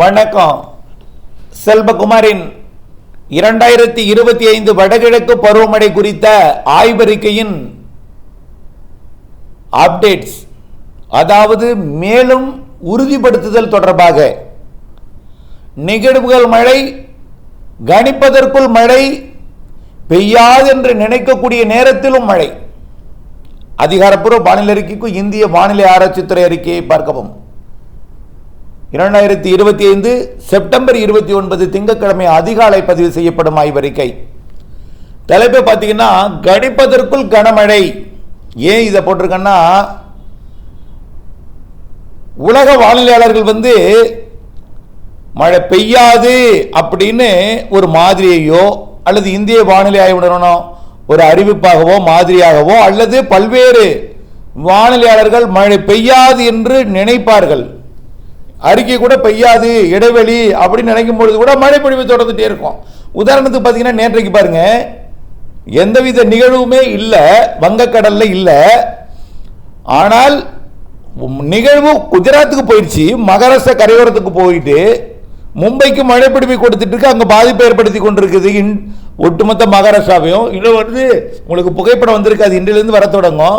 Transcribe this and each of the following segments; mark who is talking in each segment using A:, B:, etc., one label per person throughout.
A: வணக்கம். செல்வகுமாரின் இரண்டாயிரத்தி இருபத்தி ஐந்து வடகிழக்கு பருவமழை குறித்த ஆய்வறிக்கையின் அப்டேட்ஸ் அதாவது மேலும் உறுதிப்படுத்துதல் தொடர்பாக. நிகழ்வுகள் மழை கணிப்பதற்குள் மழை பெய்யாது என்று நினைக்கக்கூடிய நேரத்திலும் மழை. அதிகாரப்பூர்வ வானிலை அறிக்கைக்கு இந்திய வானிலை ஆராய்ச்சித்துறை அறிக்கையை பார்க்கவும். இரண்டாயிரத்தி இருபத்தி ஐந்து செப்டம்பர் இருபத்தி ஒன்பது திங்கட்கிழமை அதிகாலை பதிவு செய்யப்படும் ஆய்வறிக்கை. தலைப்பு பார்த்தீங்கன்னா கணிப்பதற்குள் கனமழை. ஏன் இதை போட்டிருக்கேன்னா உலக வானிலையாளர்கள் வந்து மழை பெய்யாது அப்படின்னு ஒரு மாதிரியையோ அல்லது இந்திய வானிலை ஆய்வு நிறுவனம் ஒரு அறிவிப்பாகவோ மாதிரியாகவோ அல்லது பல்வேறு வானிலையாளர்கள் மழை பெய்யாது என்று நினைப்பார்கள். அறிக்கை கூட பெய்யாது இடைவெளி அப்படின்னு நினைக்கும் பொழுது கூட மழைப்பொழிவு தொடர்ந்துட்டே இருக்கும். உதாரணத்துக்கு பார்த்தீங்கன்னா நேற்றைக்கு பாருங்க எந்தவித நிகழ்வுமே இல்லை வங்கக்கடல்ல இல்லை. ஆனால் நிகழ்வு குஜராத்துக்கு போயிடுச்சு மகாராஷ்டிரா கரையோரத்துக்கு போயிட்டு மும்பைக்கு மழை கொடுத்துட்டு இருக்கு அங்கே பாதிப்பை ஏற்படுத்தி கொண்டிருக்குது. இன் ஒட்டுமொத்த மகாராஷ்டிராவையும். இன்னும் வந்து உங்களுக்கு புகைப்படம் வந்திருக்கு அது இன்றிலிருந்து வர தொடங்கும்.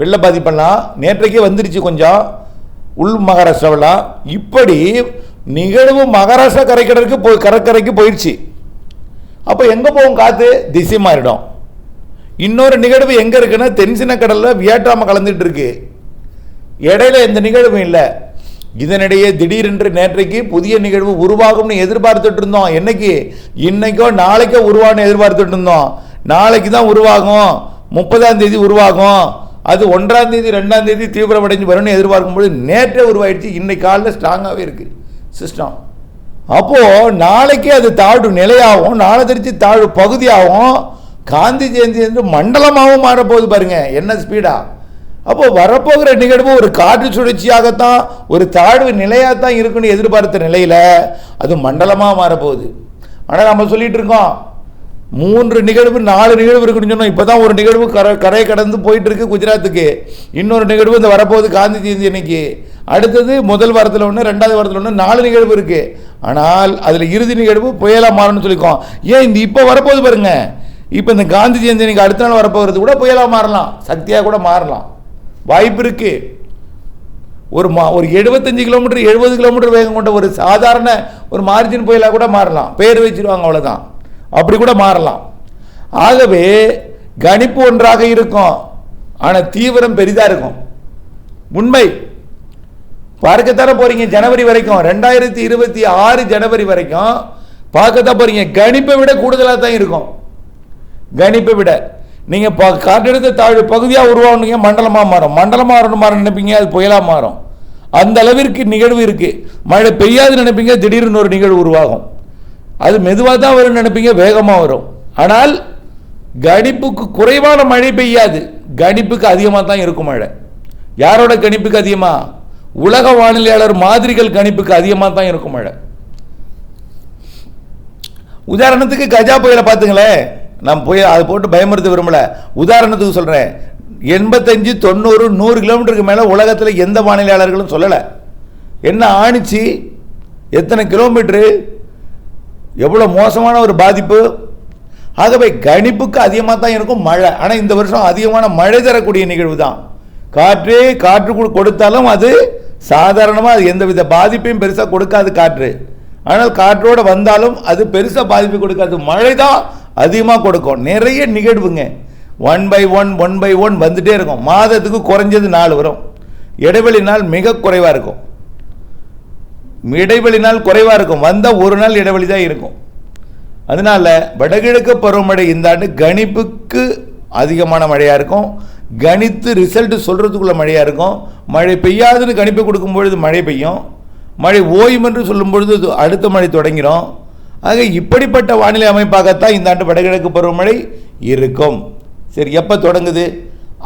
A: வெள்ள பாதிப்பெல்லாம் நேற்றைக்கே வந்துருச்சு கொஞ்சம். உள் மகாராஷ்டிராவெல்லாம் இப்படி நிகழ்வு மகாராஷ்டிரா கரைக்கடலுக்கு போய் கடற்கரைக்கு போயிடுச்சு அப்போ எங்கே போகும் காற்று திசை மாறிடும். இன்னொரு நிகழ்வு எங்கே இருக்குன்னா தென்சின கடலில் வியட்நாம கலந்துட்டு இருக்கு. இடையில எந்த நிகழ்வும் இல்லை. இதனிடையே திடீரென்று நேற்றைக்கு புதிய நிகழ்வு உருவாகும்னு எதிர்பார்த்துட்டு இருந்தோம். என்னைக்கு? இன்னைக்கோ நாளைக்கோ உருவாகும்னு எதிர்பார்த்துட்டு இருந்தோம். நாளைக்கு தான் உருவாகும். முப்பதாம் தேதி உருவாகும். அது ஒன்றாம் தேதி ரெண்டாம் தேதி தீவிரமடைஞ்சு வரும்னு எதிர்பார்க்கும் பொழுது நேற்றே உருவாயிடுச்சு இன்னைக்கு காலையில் ஸ்ட்ராங்காகவே இருக்கு சிஸ்டம் அப்போ நாளைக்கே அது தாழ்வு நிலையாகவும் நாளை தெரிச்சு தாழ்வு பகுதியாகவும் காந்தி ஜெயந்தி என்று மண்டலமாகவும் மாறப்போகுது பாருங்க என்ன ஸ்பீடா அப்போ வரப்போகிற நிகழ்வு ஒரு காற்று சுழற்சியாகத்தான் ஒரு தாழ்வு நிலையாக தான் இருக்குன்னு எதிர்பார்த்த நிலையில அது மண்டலமாக மாறப்போகுது. ஆனால் நம்ம சொல்லிட்டு இருக்கோம் மூன்று நிகழ்வு நாலு நிகழ்வு இருக்குன்னு சொன்னோம். இப்போதான் ஒரு நிகழ்வு கரை கரையை கடந்து போயிட்டு இருக்கு குஜராத்துக்கு. இன்னொரு நிகழ்வு இந்த வரப்போகுது காந்தி ஜெயந்தி அன்னைக்கு. அடுத்தது முதல் வாரத்தில் ஒன்று ரெண்டாவது வாரத்தில் ஒன்று நாலு நிகழ்வு இருக்கு. ஆனால் அதில் இறுதி நிகழ்வு புயலாக மாறணும்னு சொல்லிக்கோம். ஏன் இந்த இப்போ வரப்போகுது பாருங்க. இப்போ இந்த காந்தி ஜெயந்தி அன்னைக்கு அடுத்த நாள் வரப்போகிறது கூட புயலாக மாறலாம். சக்தியாக கூட மாறலாம். வாய்ப்பு இருக்கு. ஒரு மா ஒரு எழுபத்தஞ்சு கிலோமீட்டர் எழுபது கிலோமீட்டர் வேகம் கொண்ட ஒரு சாதாரண ஒரு மார்ஜின் புயலாக கூட மாறலாம். பேர் வச்சிருவாங்க அவ்வளோதான் அப்படி கூட மாறலாம். ஆகவே கணிப்பு ஒன்றாக இருக்கும். ஆனால் தீவிரம் பெரிதாக இருக்கும். உண்மை. பார்க்கத்தானே போறீங்க? ஜனவரி வரைக்கும். ரெண்டாயிரத்தி இருபத்தி ஆறு ஜனவரி வரைக்கும் பார்க்கத்தான் போறீங்க. கணிப்பை விட கூடுதலாக தான் இருக்கும். கணிப்பை விட. நீங்கள் காற்றெடுத்த தாழ்வு பகுதியாக உருவாகணுங்க மண்டலமாக மாறும். மண்டலமாக மாறணும் மாற நினைப்பீங்க அது புயலாக மாறும். அந்த அளவிற்கு நிகழ்வு இருக்குது மழை பெய்யாது நினைப்பீங்க திடீர்னு ஒரு நிகழ்வு உருவாகும். அது மெதுவாக தான் வரும்னு நினைப்பீங்க வேகமாக வரும். ஆனால் கணிப்புக்கு குறைவான மழை பெய்யாது. கணிப்புக்கு அதிகமாக தான் இருக்கும் மழை. யாரோட கணிப்புக்கு அதிகமாக உலக வானிலையாளர் மாதிரிகள் கணிப்புக்கு அதிகமாக தான் இருக்கும் மழை. உதாரணத்துக்கு கஜா புயலை பார்த்துங்களேன். நான் புயல் அதை போட்டு பயமுறுத்த விரும்பல. உதாரணத்துக்கு சொல்கிறேன் எண்பத்தஞ்சு தொண்ணூறு நூறு கிலோமீட்டருக்கு மேலே உலகத்தில் எந்த வானிலையாளர்களும் சொல்லலை. என்ன ஆணிச்சு? எத்தனை கிலோமீட்ரு எவ்வளோ மோசமான ஒரு பாதிப்பு? ஆகவே கணிப்புக்கு அதிகமாக தான் இருக்கும் மழை. ஆனால் இந்த வருஷம் அதிகமான மழை தரக்கூடிய நிகழ்வு தான் காற்று காற்று கொடுத்தாலும் அது சாதாரணமாக அது எந்தவித பாதிப்பையும் பெருசாக கொடுக்காது காற்று. ஆனால் காற்றோடு வந்தாலும் அது பெருசாக பாதிப்பு கொடுக்காது. மழை தான் அதிகமாக கொடுக்கும். நிறைய நிகழ்வுங்க. One by one one by one வந்துட்டே இருக்கும். மாதத்துக்கு குறைஞ்சது நாலு வரும். இடைவெளி நாள் மிக குறைவாக இருக்கும். இடைவெளி நாள் குறைவாக இருக்கும். வந்தால் ஒரு நாள் இடைவெளி தான் இருக்கும். அதனால வடகிழக்கு பருவமழை இந்த ஆண்டு கணிப்புக்கு அதிகமான மழையாக இருக்கும். கணித்து ரிசல்ட்டு சொல்கிறதுக்குள்ள மழையாக இருக்கும். மழை பெய்யாதுன்னு கணிப்பு கொடுக்கும்பொழுது மழை பெய்யும். மழை ஓய்வு என்று சொல்லும் பொழுது அடுத்த மழை தொடங்கிடும் ஆக இப்படிப்பட்ட வானிலை அமைப்பாகத்தான் இந்த ஆண்டு வடகிழக்கு பருவமழை இருக்கும். சரி எப்போ தொடங்குது?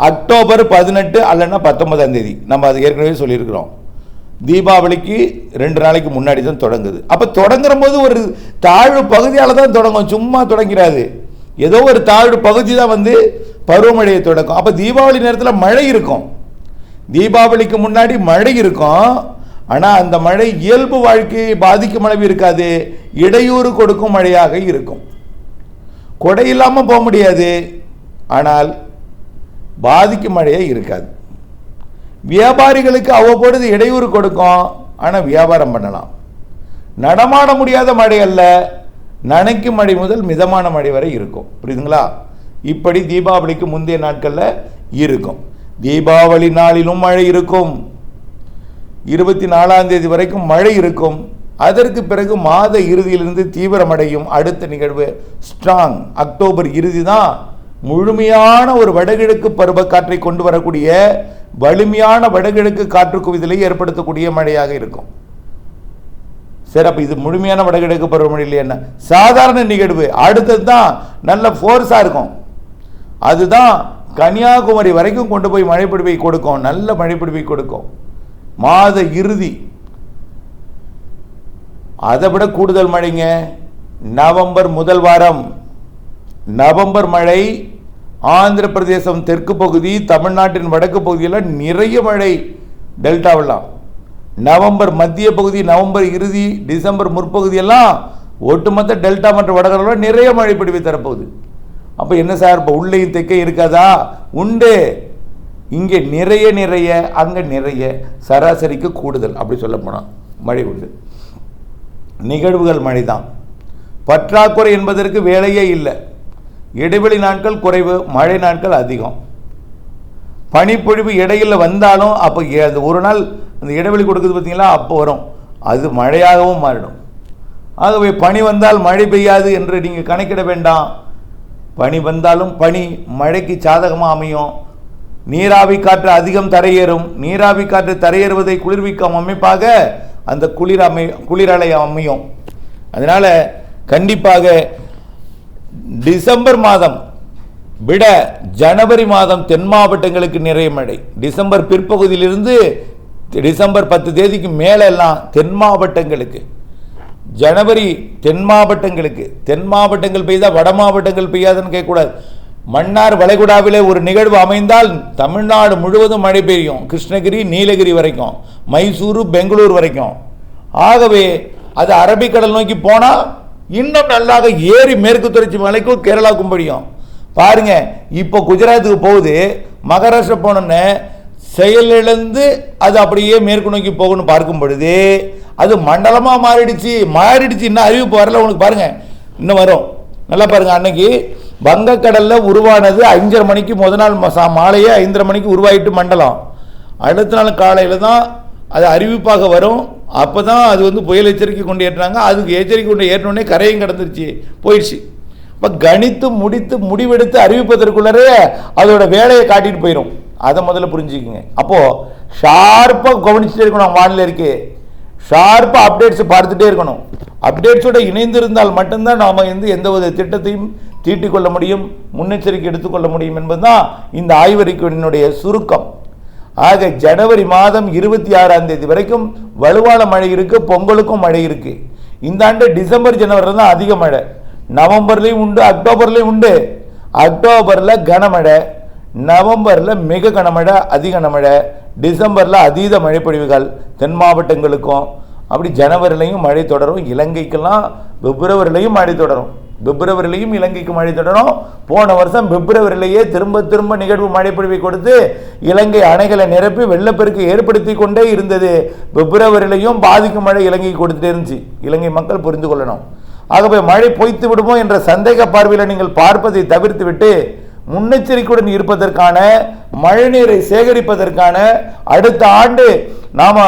A: அக்டோபர் பதினெட்டு அல்லைன்னா பத்தொன்பதாம் தேதி. நம்ம அது ஏற்கனவே சொல்லியிருக்கிறோம். தீபாவளிக்கு ரெண்டு நாளைக்கு முன்னாடி தான் தொடங்குது. அப்போ தொடங்குற போது ஒரு தாழ்வு பகுதியால் தான் தொடங்கும். சும்மா தொடங்கிறாது. ஏதோ ஒரு தாழ்வு பகுதி தான் வந்து பருவமழையை தொடக்கும். அப்போ தீபாவளி நேரத்தில் மழை இருக்கும். தீபாவளிக்கு முன்னாடி மழை இருக்கும். ஆனால் அந்த மழை இயல்பு வாழ்க்கையை பாதிக்கும் அளவு இருக்காது. இடையூறு கொடுக்கும் மழையாக இருக்கும். கொடை இல்லாமல் போக முடியாது. ஆனால் பாதிக்கும் மழையே இருக்காது. வியாபாரிகளுக்கு அவ்வப்பொழுது இடையூறு கொடுக்கும். ஆனால் வியாபாரம் பண்ணலாம். நடமாட முடியாத மழை அல்ல. நனைக்கும் மழை முதல் மிதமான மழை வரை இருக்கும். புரியுதுங்களா? இப்படி தீபாவளிக்கு முந்தைய நாட்களில் இருக்கும். தீபாவளி நாளிலும் மழை இருக்கும். இருபத்தி நாலாம் தேதி வரைக்கும் மழை இருக்கும். அதற்கு பிறகு மாத இறுதியிலிருந்து தீவிரமடையும் அடுத்த நிகழ்வு ஸ்ட்ராங். அக்டோபர் இறுதி தான் முழுமையான ஒரு வடகிழக்கு பருவக்காற்றை கொண்டு வரக்கூடிய வலிமையான வடகிழக்கு காற்று குவிதலை ஏற்படுத்தக்கூடிய மழையாக இருக்கும். சரி அப்போ இது முழுமையான வடகிழக்கு பருவமழை இல்லையா சாதாரண நிகழ்வு. அடுத்தது தான் நல்ல ஃபோர்ஸாக இருக்கும். அதுதான் கன்னியாகுமரி வரைக்கும் கொண்டு போய் மழைப்பிடிப்பை கொடுக்கும். நல்ல மழைப்பிடிப்பை கொடுக்கும். மாத இறுதி. அதை விட கூடுதல் மழைங்க. நவம்பர் முதல் வாரம். நவம்பர் மழை ஆந்திர பிரதேசம் தெற்கு பகுதி தமிழ்நாட்டின் வடக்கு பகுதியில் நிறைய மழை டெல்டாவெல்லாம். நவம்பர் மத்திய பகுதி நவம்பர் இறுதி டிசம்பர் முற்பகுதியெல்லாம் ஒட்டுமொத்த டெல்டா மற்றும் வடகரில் நிறைய மழை பிடிவை தரப்போகுது. அப்போ என்ன சார் இப்போ உள்ளேயும் தெற்கே இருக்காதா? உண்டு. இங்கே நிறைய நிறைய அங்கே நிறைய சராசரிக்கு கூடுதல் அப்படி சொல்ல போனால் மழை உண்டு. நிகழ்வுகள் மழை தான் பற்றாக்குறை என்பதற்கு வேலையே இல்லை. இடைவெளி நாட்கள் குறைவு மழை நாட்கள் அதிகம். பனிப்பொழிவு இடையில் வந்தாலும் அப்போ ஏ- அந்த ஒரு நாள் அந்த இடைவெளி கொடுக்குது பார்த்தீங்களா அப்போ வரும். அது மழையாகவும் மாறிடும். ஆகவே பனி வந்தால் மழை பெய்யாது என்று நீங்கள் கணக்கிட வேண்டாம். பனி வந்தாலும் பனி மழைக்கு சாதகமாக அமையும். நீராவி காற்று அதிகம் தரையேறும். நீராவி காற்று தரையேறுவதை குளிர்விக்கும் அமைப்பாக அந்த குளிர் அமை குளிரலை அமையும். அதனால் கண்டிப்பாக டிசம்பர் மாதம் விட ஜனவரி மாதம் தென் மாவட்டங்களுக்கு நிறைய மழை. டிசம்பர் பிற்பகுதியிலிருந்து டிசம்பர் பத்து தேதிக்கு மேலே எல்லாம் தென் மாவட்டங்களுக்கு ஜனவரி தென் மாவட்டங்களுக்கு தென் மாவட்டங்கள் பெய்தால் வட மாவட்டங்கள் பெய்யாதுன்னு கேட்கக்கூடாது. மன்னார் வளைகுடாவிலே ஒரு நிகழ்வு அமைந்தால் தமிழ்நாடு முழுவதும் மழை பெய்யும். கிருஷ்ணகிரி நீலகிரி வரைக்கும் மைசூரு பெங்களூர் வரைக்கும். ஆகவே அது அரபிக்கடல் நோக்கி போனால் இன்னும் நல்லாக ஏறி மேற்கு தொடர்ச்சி மலைக்கும் கேரளாவுக்கும் படியும் பாருங்க இப்போ குஜராத்துக்கு போகுது. மகாராஷ்டிரா போனோன்னே செயலிழந்து அது அப்படியே மேற்கு நோக்கி போகணும்னு பார்க்கும் பொழுது அது மண்டலமாக மாறிடுச்சு மாறிடுச்சு. இன்னும் அறிவிப்பு வரல உனக்கு பாருங்க. இன்னும் வரும். நல்லா பாருங்க அன்னைக்கு வங்கக்கடலில் உருவானது அஞ்சரை மணிக்கு முத நாள் மாலையே ஐந்தரை மணிக்கு உருவாயிட்டு மண்டலம். அடுத்த நாள் காலையில் தான் அது அறிவிப்பாக வரும். அப்போ தான் அது வந்து புயல் எச்சரிக்கை கொண்டு ஏற்றினாங்க. அதுக்கு எச்சரிக்கை கொண்டு ஏற்றினோடனே கரையும் கடந்துருச்சு. போயிடுச்சு. இப்போ கணித்து முடித்து முடிவெடுத்து அறிவிப்பதற்குள்ளரே அதோட வேலையை காட்டிட்டு போயிடும் அதை முதல்ல புரிஞ்சுக்குங்க. அப்போது ஷார்ப்பாக கவனிச்சுட்டே இருக்கணும் வானிலை இருக்கு ஷார்ப்பாக அப்டேட்ஸ் பார்த்துட்டே இருக்கணும். அப்டேட்ஸோட இணைந்திருந்தால் மட்டும்தான் நாம் வந்து எந்த ஒரு திட்டத்தையும் தீட்டிக் கொள்ள முடியும் முன்னெச்சரிக்கை எடுத்துக்கொள்ள முடியும் என்பதுதான் இந்த ஆய்வறிக்கையினுடைய சுருக்கம். ஆக ஜனவரி மாதம் இருபத்தி ஆறாம் தேதி வரைக்கும் வலுவான மழை இருக்கு பொங்கலுக்கும் மழை இருக்கு. இந்த ஆண்டு டிசம்பர் ஜனவரியில் தான் அதிக மழை. நவம்பர்லேயும் உண்டு அக்டோபர்லேயும் உண்டு. அக்டோபரில் கனமழை நவம்பரில் மிக கனமழை அதி கனமழை டிசம்பரில் அதீத மழைப்பொழிவுகள் தென் மாவட்டங்களுக்கும். அப்படி ஜனவரிலையும் மழை தொடரும் இலங்கைக்கெல்லாம் பிப்ரவரிலையும் மழை தொடரும். பிப்ரவரிலையும் இலங்கைக்கு மழை தொடரும். போன வருஷம் பிப்ரவரியிலேயே திரும்ப திரும்ப நிகழ்வு மழைப்பொழிவை கொடுத்து இலங்கை அணைகளை நிரப்பி வெள்ளப்பெருக்கு ஏற்படுத்தி கொண்டே இருந்தது. பிப்ரவரியிலையும் பாதிக்கும் மழை இலங்கைக்கு கொடுத்துட்டே இருந்துச்சு. இலங்கை மக்கள் புரிந்து கொள்ளணும். ஆகவே மழை பொய்த்து விடுமோ என்ற சந்தேக பார்வையில் நீங்கள் பார்ப்பதை தவிர்த்து விட்டு முன்னெச்சரிக்கையுடன் இருப்பதற்கான மழைநீரை சேகரிப்பதற்கான அடுத்த ஆண்டு நாம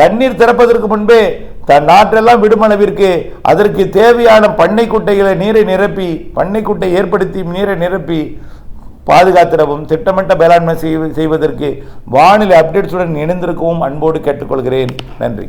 A: தண்ணீர் திறப்பதற்கு முன்பே தன் நாட்டெல்லாம் விடுமளவிற்கு அதற்கு தேவையான பண்ணை குட்டைகளை நீரை நிரப்பி பண்ணை குட்டை ஏற்படுத்தி நீரை நிரப்பி பாதுகாத்திடவும் திட்டமிட்ட வேளாண்மை செய்வதற்கு வானிலை அப்டேட்ஸுடன் இணைந்திருக்கவும் அன்போடு கேட்டுக்கொள்கிறேன். நன்றி.